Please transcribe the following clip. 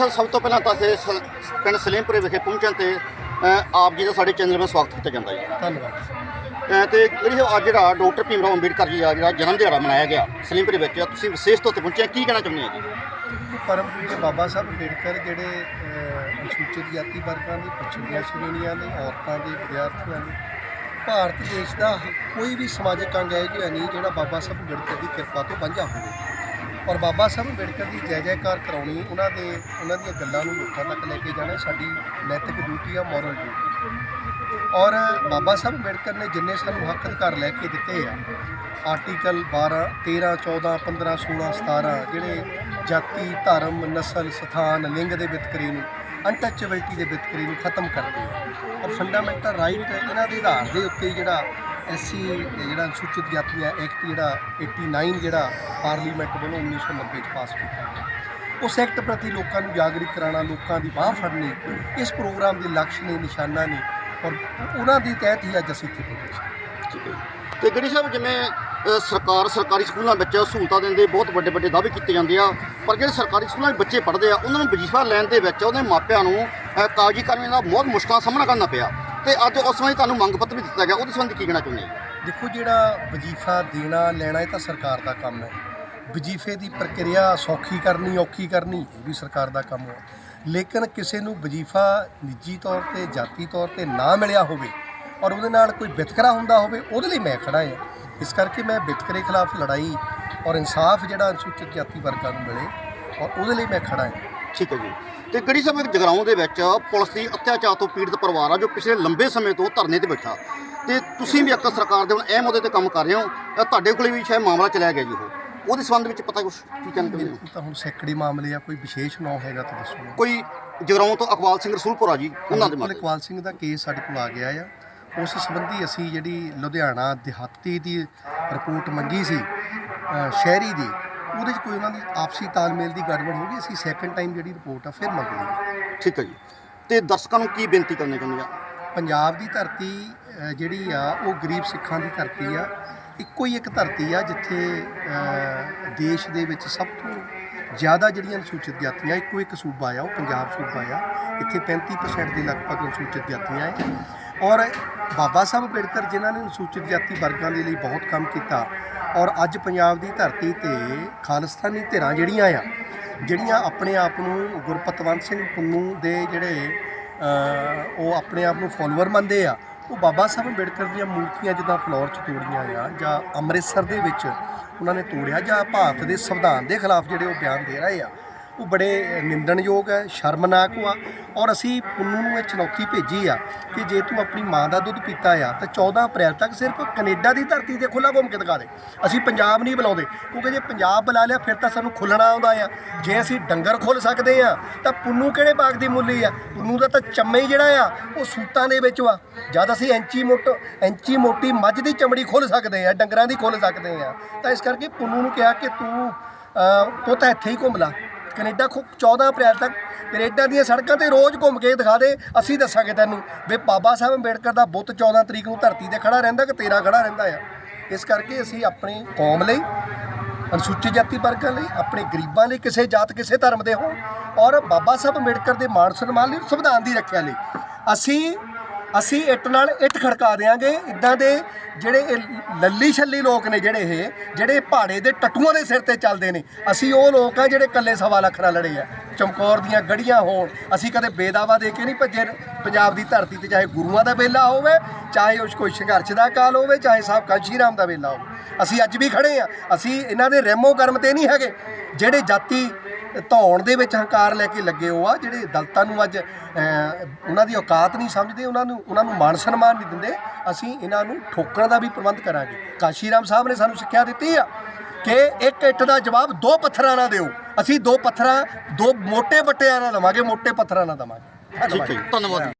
ਸਾਹਿਬ ਸਭ ਤੋਂ ਪਹਿਲਾਂ ਤਾਂ ਸ- ਪਿੰਡ ਸਲੀਮਪੁਰੇ ਵਿਖੇ ਪਹੁੰਚਣ ਤੇ ਅ, ਆਪ ਜੀ ਦਾ ਸਾਡੇ ਚੈਨਲ ਵਿੱਚ ਸਵਾਗਤ ਕੀਤਾ ਜਾਂਦਾ ਹੈ ਧੰਨਵਾਦ। ਅ, ਤੇ ਜਿਹੜੀ ਇਹ ਅੱਜ ਜਿਹੜਾ ਡਾਕਟਰ ਭੀਮ ਰਾਓ ਅੰਬੇਡਕਰ ਜੀ ਦਾ ਜਿਹੜਾ ਜਨਮ ਦਿਹਾੜਾ ਮਨਾਇਆ ਗਿਆ ਸਲੀਮਪੁਰੇ ਵਿੱਚ ਤੁਸੀਂ ਵਿਸ਼ੇਸ਼ ਤੌਰ ਤੇ ਪਹੁੰਚੇ ਕੀ ਕਹਿਣਾ ਚਾਹੁੰਦੇ ਹੋ ਜੀ? ਪਰਮ ਪੂਜਯ ਬਾਬਾ ਸਾਹਿਬ ਅੰਬੇਡਕਰ ਜਿਹੜੇ ਅਹ, ਅਨੁਸੂਚਿਤ ਜਾਤੀ ਵਰਗਾਂ ਦੀ ਪਛੜੀਆਂ ਸ਼੍ਰੇਣੀਆਂ ਦੇ ਔਰਤਾਂ ਦੇ ਵਿਦਿਆਰਥੀਆਂ ਦੇ ਭਾਰਤ ਦੇਸ਼ ਦਾ ਕੋਈ ਵੀ ਸਮਾਜਿਕ ਅੰਗ ਹੈ ਜੋ ਨਹੀਂ ਜਿਹੜਾ ਬਾਬਾ ਸਾਹਿਬ ਅੰਬੇਡਕਰ ਦੀ ਕਿਰਪਾ ਤੋਂ ਵਾਂਝਾ ਹੋਵੇ। ਔਰ ਬਾਬਾ ਸਾਹਿਬ ਅੰਬੇਡਕਰ ਦੀ ਜੈ ਜੈਕਾਰ ਕਰਾਉਣੀ, ਉਹਨਾਂ ਦੇ, ਉਹਨਾਂ ਦੀਆਂ ਗੱਲਾਂ ਨੂੰ ਲੋਕਾਂ ਤੱਕ ਲੈ ਕੇ ਜਾਣਾ ਸਾਡੀ ਨੈਤਿਕ ਡਿਊਟੀ ਆ ਮੋਰਲ ਡਿਊਟੀ ਔਰ ਬਾਬਾ ਸਾਹਿਬ ਅੰਬੇਡਕਰ ਨੇ ਜਿੰਨੇ ਸਾਨੂੰ ਹੱਕ ਅਧਿਕਾਰ ਲੈ ਕੇ ਦਿੱਤੇ ਆ ਆਰਟੀਕਲ 12 13 14 15 16 17 ਜਿਹੜੇ ਜਾਤੀ, ਧਰਮ, ਨਸਲ, ਸਥਾਨ, ਲਿੰਗ ਦੇ ਵਿਤਕਰੇ ਨੂੰ ਅਨਟੱਚੇਬਿਲਟੀ ਦੇ ਵਿਤਕਰੇ ਨੂੰ ਖਤਮ ਕਰਦੇ ਆ। ਔਰ ਫੰਡਾਮੈਂਟਲ ਰਾਈਟ ਇਹਨਾਂ ਦੇ ਆਧਾਰ ਦੇ ਉੱਤੇ ਜਿਹੜਾ ਐਸਸੀ ਜਿਹੜਾ ਅਨੁਸੂਚਿਤ ਜਾਤੀ ਹੈ ਐਕਟ ਜਿਹੜਾ 89 ਜਿਹੜਾ ਪਾਰਲੀਮੈਂਟ ਵੱਲੋਂ 1990 ਚ ਪਾਸ ਕੀਤਾ ਗਿਆ। ਉਸ ਐਕਟ ਪ੍ਰਤੀ ਲੋਕਾਂ ਨੂੰ ਜਾਗਰੂਕ ਕਰਾਉਣਾ, ਲੋਕਾਂ ਦੀ ਬਾਹ ਫੜਨੀ, ਇਸ ਪ੍ਰੋਗਰਾਮ ਦੇ ਲਕਸ਼ ਨੇ, ਨਿਸ਼ਾਨਾ ਨੇ ਔਰ ਉਹਨਾਂ ਦੀ ਤਹਿਤ ਹੀ ਅੱਜ ਅਸੀਂ ਇੱਥੇ ਪਹੁੰਚੇ ਸੀ ਠੀਕ ਹੈ ਜੀ। ਤੇ ਗੜੀ ਸਾਹਿਬ, ਜਿਵੇਂ ਸਰਕਾਰ, ਸਰਕਾਰੀ ਸਕੂਲਾਂ ਵਿੱਚ ਸਹੂਲਤਾਂ ਦਿੰਦੇ ਬਹੁਤ ਵੱਡੇ ਵੱਡੇ ਦਾਅਵੇ ਕੀਤੇ ਜਾਂਦੇ ਆ, ਪਰ ਜਿਹੜੇ ਸਰਕਾਰੀ ਸਕੂਲਾਂ ਵਿੱਚ ਬੱਚੇ ਪੜ੍ਹਦੇ ਆ, ਉਹਨਾਂ ਨੂੰ ਵਜ਼ੀਫਾ ਲੈਣ ਦੇ ਵਿੱਚ ਉਹਦੇ ਮਾਪਿਆਂ ਨੂੰ ਕਾਗਜ਼ੀ ਕਾਰਵਾਈ ਦਾ ਬਹੁਤ ਮੁਸ਼ਕਲਾਂ ਦਾ ਸਾਹਮਣਾ ਕਰਨਾ ਪਿਆ। ਤੇ ਅੱਜ ਉਸ ਸਮੇਂ ਤੁਹਾਨੂੰ ਮੰਗ ਪੱਤਰ ਵੀ ਦਿੱਤਾ ਗਿਆ, ਉਹਦੇ ਸੰਬੰਧ ਕੀ ਕਹਿਣਾ ਚਾਹੁੰਦੇ ਹੋ? ਦੇਖੋ ਜਿਹੜਾ ਵਜ਼ੀਫਾ ਦੇਣਾ, ਲੈਣਾ, ਇਹ ਤਾਂ ਸਰਕਾਰ ਦਾ ਕੰਮ ਹੈ। ਵਜ਼ੀਫੇ ਦੀ ਪ੍ਰਕਿਰਿਆ ਸੌਖੀ ਕਰਨੀ, ਔਖੀ ਕਰਨੀ, ਇਹ ਵੀ ਸਰਕਾਰ ਦਾ ਕੰਮ ਹੈ। ਲੇਕਿਨ ਕਿਸੇ ਨੂੰ ਵਜ਼ੀਫਾ ਨਿੱਜੀ ਤੌਰ ਤੇ, ਜਾਤੀ ਤੌਰ ਤੇ ਨਾ ਮਿਲਿਆ ਹੋਵੇ ਔਰ ਉਹਦੇ ਨਾਲ ਕੋਈ ਵਿਤਕਰਾ ਹੁੰਦਾ ਹੋਵੇ, ਉਹਦੇ ਲਈ ਮੈਂ ਖੜਾ ਹਾਂ। ਇਸ ਕਰਕੇ ਮੈਂ ਵਿਤਕਰੇ ਖਿਲਾਫ ਲੜਾਈ ਔਰ ਇਨਸਾਫ ਜਿਹੜਾ ਅਨੁਸੂਚਿਤ ਜਾਤੀ ਵਰਗਾਂ ਨੂੰ ਮਿਲੇ ਔਰ ਉਹਦੇ ਲਈ ਮੈਂ ਖੜਾ ਹਾਂ। ਠੀਕ ਹੈ ਜੀ। ਤੇ ਗੜੀ ਸਾਹਿਬ ਇੱਕ ਜਗਰਾਉਂ ਦੇ ਵਿੱਚ ਪੁਲਿਸ ਦੀ ਅਤਿਆਚਾਰ ਤੋਂ ਪੀੜਤ ਪਰਿਵਾਰ ਆ ਜੋ ਪਿਛਲੇ ਲੰਬੇ ਸਮੇਂ ਤੋਂ ਧਰਨੇ ਤੇ ਬੈਠਾ। ਤੇ ਤੁਸੀਂ ਵੀ ਇੱਕ ਸਰਕਾਰ ਦੇ ਹੁਣ ਇਹ ਮੁੱਦੇ ਤੇ ਕੰਮ ਕਰ ਰਹੇ ਹੋ ਅ, ਤੁਹਾਡੇ ਕੋਲੇ ਵੀ ਸ਼ਾਇਦ ਮਾਮਲਾ ਚਲਾਇਆ ਗਿਆ ਜੀ ਉਹ। ਉਹਦੇ ਸੰਬੰਧ ਵਿੱਚ ਪਤਾ ਕੁਛ ਕੀ ਮੇਰੇ ਹੋ? ਤਾਂ ਹੁਣ ਸੈਕੜੇ ਮਾਮਲੇ ਆ ਕੋਈ ਵਿਸ਼ੇਸ਼ ਨਾਂ ਹੈਗਾ ਤਾਂ ਦੱਸੋ। ਕੋਈ ਜਗਰਾਉਂ ਤੋਂ ਅਕਵਾਲ ਸਿੰਘ ਰਸੂਲਪੁਰਾ ਜੀ ਉਹਨਾਂ ਦੇ ਮਾਮਲੇ। ਇਕਬਾਲ ਸਿੰਘ ਦਾ ਕੇਸ ਸਾਡੇ ਕੋਲ ਆ ਗਿਆ ਆ। ਉਸ ਸੰਬੰਧੀ ਅਸੀਂ ਜਿਹੜੀ ਲੁਧਿਆਣਾ ਦਿਹਾਤੀ ਦੀ ਰਿਪੋਰਟ ਮੰਗੀ ਸੀ ਸ਼ਹਿਰੀ ਦੀ ਉਹਦੇ 'ਚ ਕੋਈ ਉਹਨਾਂ ਦੀ ਆਪਸੀ ਤਾਲਮੇਲ ਦੀ ਗੜਬੜ ਹੋ ਗਈ ਅਸੀਂ ਸੈਕੰਡ ਟਾਈਮ ਜਿਹੜੀ ਰਿਪੋਰਟ ਆ ਫਿਰ ਮੰਗ ਲਈ ਠੀਕ ਹੈ ਜੀ। ਤੇ ਦਰਸ਼ਕਾਂ ਨੂੰ ਕੀ ਬੇਨਤੀ ਕਰਨੀ ਚਾਹੁੰਦੇ ਆ? ਪੰਜਾਬ ਦੀ ਧਰਤੀ ਅ, ਜਿਹੜੀ ਆ ਉਹ ਗਰੀਬ ਸਿੱਖਾਂ ਦੀ ਧਰਤੀ ਆ। ਇੱਕੋ ਹੀ ਇੱਕ ਧਰਤੀ ਆ ਜਿੱਥੇ ਅ, ਦੇਸ਼ ਦੇ ਵਿੱਚ ਸਭ ਤੋਂ ਜ਼ਿਆਦਾ ਜਿਹੜੀਆਂ ਅਨੁਸੂਚਿਤ ਜਾਤੀਆਂ ਇੱਕੋ ਇੱਕ ਸੂਬਾ ਆ ਉਹ ਪੰਜਾਬ ਸੂਬਾ ਆ। ਇੱਥੇ 35% ਦੇ ਲਗਭਗ ਅਨੁਸੂਚਿਤ ਜਾਤੀਆਂ ਹੈ ਔਰ ਬਾਬਾ ਸਾਹਿਬ ਅੰਬੇਡਕਰ ਜਿਨ੍ਹਾਂ ਨੇ ਅਨੁਸੂਚਿਤ ਜਾਤੀ ਵਰਗਾਂ ਦੇ ਲਈ ਬਹੁਤ ਕੰਮ ਕੀਤਾ ਔਰ ਅੱਜ ਪੰਜਾਬ ਦੀ ਧਰਤੀ ਤੇ ਖਾਲਿਸਤਾਨੀ ਧਿਰਾਂ ਜਿਹੜੀਆਂ ਆ, ਜਿਹੜੀਆਂ ਆਪਣੇ ਆਪ ਨੂੰ ਗੁਰਪਤਵੰਤ ਸਿੰਘ ਪੁੰਨੂ ਦੇ ਜਿਹੜੇ ਉਹ ਆਪਣੇ ਆਪ ਨੂੰ ਫਾਲੋਅਰ ਮੰਨਦੇ ਆ, ਉਹ ਬਾਬਾ ਸਾਹਿਬ ਅੰਬੇਡਕਰ ਦੀਆਂ ਮੂਰਤੀਆਂ ਜਿੱਦਾਂ ਫਲੋਰ 'ਚ ਤੋੜੀਆਂ ਆ ਜਾਂ ਅੰਮ੍ਰਿਤਸਰ ਦੇ ਵਿੱਚ ਉਹਨਾਂ ਨੇ ਤੋੜਿਆ ਜਾਂ ਭਾਰਤ ਦੇ ਸੰਵਿਧਾਨ ਦੇ ਖਿਲਾਫ ਜਿਹੜੇ ਉਹ ਬਿਆਨ ਦੇ ਰਹੇ ਆ ਉਹ ਬੜੇ ਨਿੰਦਣਯੋਗ ਹੈ ਸ਼ਰਮਨਾਕ ਵਾ ਔਰ ਅਸੀਂ ਪੁੰਨੂ ਨੂੰ ਇਹ ਚੁਣੌਤੀ ਭੇਜੀ ਆ ਕਿ ਜੇ ਤੂੰ ਆਪਣੀ ਮਾਂ ਦਾ ਦੁੱਧ ਪੀਤਾ ਆ ਤਾਂ 14 ਅਪ੍ਰੈਲ ਤੱਕ ਸਿਰਫ ਕੈਨੇਡਾ ਦੀ ਧਰਤੀ ਤੇ ਖੁੱਲਾ ਘੁੰਮ ਕੇ ਦਿਖਾ ਦੇ। ਅਸੀਂ ਪੰਜਾਬ ਨਹੀਂ ਬੁਲਾਉਂਦੇ ਕਿਉਂਕਿ ਜੇ ਪੰਜਾਬ ਬੁਲਾ ਲਿਆ ਫਿਰ ਤਾਂ ਸਾਨੂੰ ਖੁੱਲਣਾ ਆਉਂਦਾ ਆ। ਜੇ ਅਸੀਂ ਡੰਗਰ ਖੁੱਲ ਸਕਦੇ ਆ ਤਾਂ ਪੁੰਨੂ ਕਿਹੜੇ ਬਾਗ ਦੀ ਮੁੱਲੀ ਆ? ਪੁੰਨੂ ਦਾ ਤਾਂ ਚੰਮੇ ਜਿਹੜਾ ਆ ਉਹ ਸੂਤਾਂ ਦੇ ਵਿੱਚ ਵਾ। ਜਦ ਅਸੀਂ ਐਂਚੀ ਮੋਟ ਐਂਚੀ ਮੋਟੀ ਮੱਝ ਦੀ ਚਮੜੀ ਖੁੱਲ ਸਕਦੇ ਆ ਡੰਗਰਾਂ ਦੀ ਖੁੱਲ ਸਕਦੇ ਆ ਤਾਂ ਇਸ ਕਰਕੇ ਪੁੰਨੂ ਨੂੰ ਕਿਹਾ ਕਿ ਤੂੰ ਅਹ, ਪੁੱਤ ਇੱਥੇ ਹੀ ਘੁੰਮ ਲਾ। ਕੈਨੇਡਾ ਖੁ 14 ਅਪ੍ਰੈਲ ਤੱਕ ਕੈਨੇਡਾ ਦੀਆਂ ਸੜਕਾਂ ਤੇ ਰੋਜ਼ ਘੁੰਮ ਕੇ ਦਿਖਾ ਦੇ, ਅਸੀਂ ਦੱਸਾਂਗੇ ਤੈਨੂੰ। ਵੀ ਬਾਬਾ ਸਾਹਿਬ ਅੰਬੇਡਕਰ ਦਾ ਬੁੱਤ 14 ਤਰੀਕ ਨੂੰ ਧਰਤੀ ਤੇ ਖੜਾ ਰਹਿੰਦਾ ਕਿ ਤੇਰਾ ਖੜਾ ਰਹਿੰਦਾ ਆ? ਇਸ ਕਰਕੇ ਅਸੀਂ ਆਪਣੀ ਕੌਮ ਲਈ, ਅਨੁਸੂਚਿਤ ਜਾਤੀ ਵਰਗਾਂ ਲਈ, ਆਪਣੇ ਗਰੀਬਾਂ ਲਈ, ਕਿਸੇ ਜਾਤ, ਕਿਸੇ ਧਰਮ ਦੇ ਹੋਣ ਔਰ ਬਾਬਾ ਸਾਹਿਬ ਅੰਬੇਡਕਰ ਦੇ ਮਾਣ ਸਨਮਾਨ ਲਈ, ਸੰਵਿਧਾਨ ਦੀ ਰੱਖਿਆ ਲਈ। ਅਸੀਂ ਅਸੀਂ ਇੱਟ ਨਾਲ ਇੱਟ ਖੜਕਾ ਦੇਾਂਗੇ ਇਦਾਂ ਦੇ ਜਿਹੜੇ ਇਹ ਲੱਲੀ ਛੱਲੀ ਲੋਕ ਨੇ ਜਿਹੜੇ ਇਹ, ਜਿਹੜੇ ਪਹਾੜੇ ਦੇ ਟੱਟੂਆਂ ਦੇ ਸਿਰ ਤੇ ਚੱਲਦੇ ਨੇ, ਅਸੀਂ ਉਹ ਲੋਕ ਆ ਜਿਹੜੇ ਕੱਲੇ ਸਵਾ ਲੱਖ ਨਾਲ ਲੜੇ ਆ। ਚਮਕੌਰ ਦੀਆਂ ਗੜੀਆਂ ਹੋਣ, ਅਸੀਂ ਕਦੇ ਬੇਦਾਵਾ ਦੇ ਕੇ ਨਹੀਂ ਭੱਜੇ। ਪੰਜਾਬ ਦੀ ਧਰਤੀ ਤੇ ਚਾਹੇ ਗੁਰੂਆਂ ਦਾ ਵੇਲਾ ਹੋਵੇ, ਚਾਹੇ ਉਸ ਕੋਈ ਸੰਘਰਸ਼ ਦਾ ਕਾਲ ਹੋਵੇ, ਚਾਹੇ ਸਾਹਿਬ ਕਾਂਸ਼ੀ ਰਾਮ ਦਾ ਵੇਲਾ ਹੋਵੇ। ਅਸੀਂ ਅੱਜ ਵੀ ਖੜੇ ਆ। ਅਸੀਂ ਇਹਨਾਂ ਦੇ ਰਹਿਮੋ ਕਰਮ ਤੇ ਨਹੀਂ ਹੈਗੇ। ਜਿਹੜੇ ਜਾਤੀ ਧੌਣ ਦੇ ਵਿੱਚ ਹੰਕਾਰ ਲੈ ਕੇ ਲੱਗੇ ਹੋ ਆ, ਜਿਹੜੇ ਦਲਤਾਂ ਨੂੰ ਅੱਜ ਉਹਨਾਂ ਦੀ ਔਕਾਤ ਨਹੀਂ ਸਮਝਦੇ, ਉਹਨਾਂ ਨੂੰ ਉਹਨਾਂ ਨੂੰ ਮਾਨ ਸਨਮਾਨ ਨਹੀਂ ਦਿੰਦੇ, ਅਸੀਂ ਇਹਨਾਂ ਨੂੰ ਠੋਕਣ ਦਾ ਵੀ ਪ੍ਰਬੰਧ ਕਰਾਂਗੇ। ਕਾਸ਼ੀ ਰਾਮ ਸਾਹਿਬ ਨੇ ਸਾਨੂੰ ਸਿੱਖਿਆ ਦਿੱਤੀ ਆ ਕਿ ਇੱਕ ਇੱਟ ਦਾ ਜਵਾਬ ਦੋ ਪੱਥਰਾਂ ਨਾਲ ਦਿਓ। ਅਸੀਂ ਦੋ ਪੱਥਰਾਂ, ਦੋ ਮੋٹے ਬੱਟਿਆਂ ਨਾਲ ਦਵਾਂਗੇ। ਮੋٹے ਪੱਥਰਾਂ ਨਾਲ ਦਵਾਂਗੇ ਧੰਨਵਾਦ।